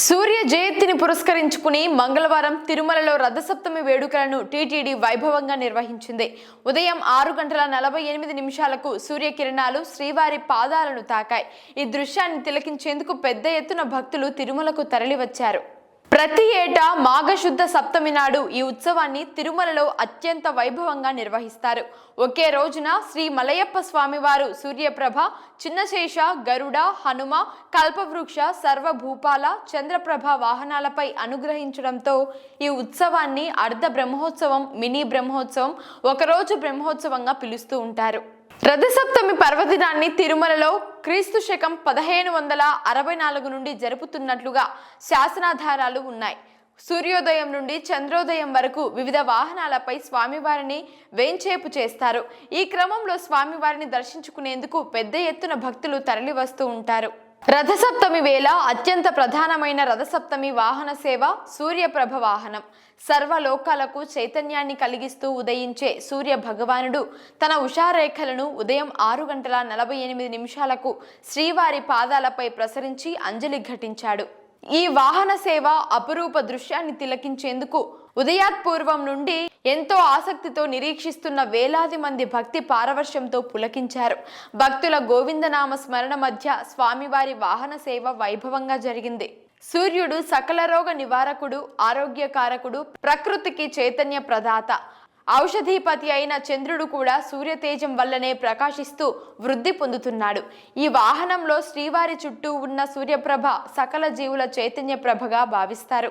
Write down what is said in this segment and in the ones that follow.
సూర్య జయంతిని పురస్కరించుకుని మంగళవారం తిరుమలలో రథసప్తమి వేడుకలను టీటీడీ వైభవంగా నిర్వహించింది. ఉదయం ఆరు గంటల నలభై ఎనిమిది నిమిషాలకు సూర్యకిరణాలు శ్రీవారి పాదాలను తాకాయి. ఈ దృశ్యాన్ని తిలకించేందుకు పెద్ద ఎత్తున భక్తులు తిరుమలకు తరలివచ్చారు. ప్రతి ఏటా మాఘశుద్ధ సప్తమి నాడు ఈ ఉత్సవాన్ని తిరుమలలో అత్యంత వైభవంగా నిర్వహిస్తారు. ఒకే రోజున శ్రీ మలయప్ప స్వామివారు సూర్యప్రభ చిన్నశేష గరుడ హనుమ కల్పవృక్ష సర్వభూపాల చంద్రప్రభ వాహనాలపై అనుగ్రహించడంతో ఈ ఉత్సవాన్ని అర్ధ బ్రహ్మోత్సవం మినీ బ్రహ్మోత్సవం ఒకరోజు బ్రహ్మోత్సవంగా పిలుస్తూ ఉంటారు. రథసప్తమి పర్వదినాన్ని తిరుమలలో క్రీస్తు శకం పదిహేను వందల అరవై నాలుగు నుండి జరుపుతున్నట్లుగా శాసనాధారాలు ఉన్నాయి. సూర్యోదయం నుండి చంద్రోదయం వరకు వివిధ వాహనాలపై స్వామివారిని వేంచేపు చేస్తారు. ఈ క్రమంలో స్వామివారిని దర్శించుకునేందుకు పెద్ద ఎత్తున భక్తులు తరలివస్తూ ఉంటారు. రథసప్తమి వేళ అత్యంత ప్రధానమైన రథసప్తమి వాహన సేవ సూర్యప్రభ వాహనం. సర్వలోకాలకు చైతన్యాన్ని కలిగిస్తూ ఉదయించే సూర్య భగవానుడు తన ఉషారేఖలను ఉదయం ఆరు గంటల నలభై ఎనిమిది నిమిషాలకు శ్రీవారి పాదాలపై ప్రసరించి అంజలి ఘటించాడు. ఈ వాహన సేవ అపురూప దృశ్యాన్ని తిలకించేందుకు ఉదయాత్పూర్వం నుండి ఎంతో ఆసక్తితో నిరీక్షిస్తున్న వేలాది మంది భక్తి పారవర్షంతో పులకించారు. భక్తుల గోవిందనామ స్మరణ మధ్య స్వామివారి వాహన సేవ వైభవంగా జరిగింది. సూర్యుడు సకల రోగ నివారకుడు ఆరోగ్యకారకుడు ప్రకృతికి చైతన్య ప్రదాత. ఔషధీపతి అయిన చంద్రుడు కూడా సూర్యతేజం వల్లనే ప్రకాశిస్తూ వృద్ధి పొందుతున్నాడు. ఈ వాహనంలో శ్రీవారి చుట్టూ ఉన్న సూర్యప్రభ సకల జీవుల చైతన్య ప్రభగా భావిస్తారు.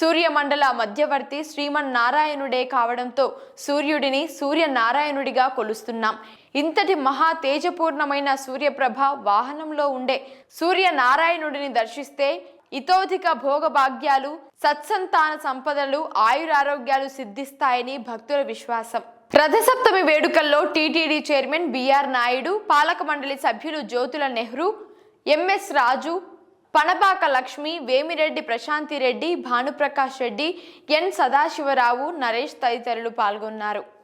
సూర్యమండల మధ్యవర్తి శ్రీమన్నారాయణుడే కావడంతో సూర్యుడిని సూర్యనారాయణుడిగా కొలుస్తున్నాం. ఇంతటి మహా తేజపూర్ణమైన సూర్యప్రభ వాహనంలో ఉండే సూర్యనారాయణుడిని దర్శిస్తే ఇతోధిక భోగభాగ్యాలు సత్సంతాన సంపదలు ఆయురారోగ్యాలు సిద్ధిస్తాయని భక్తుల విశ్వాసం. రథసప్తమి వేడుకల్లో టీటీడీ చైర్మన్ బిఆర్ నాయుడు పాలక మండలి సభ్యులు జ్యోతుల నెహ్రూ ఎంఎస్ రాజు పనబాక లక్ష్మి వేమిరెడ్డి ప్రశాంతిరెడ్డి భానుప్రకాష్ రెడ్డి ఎన్ సదాశివరావు నరేష్ తదితరులు పాల్గొన్నారు.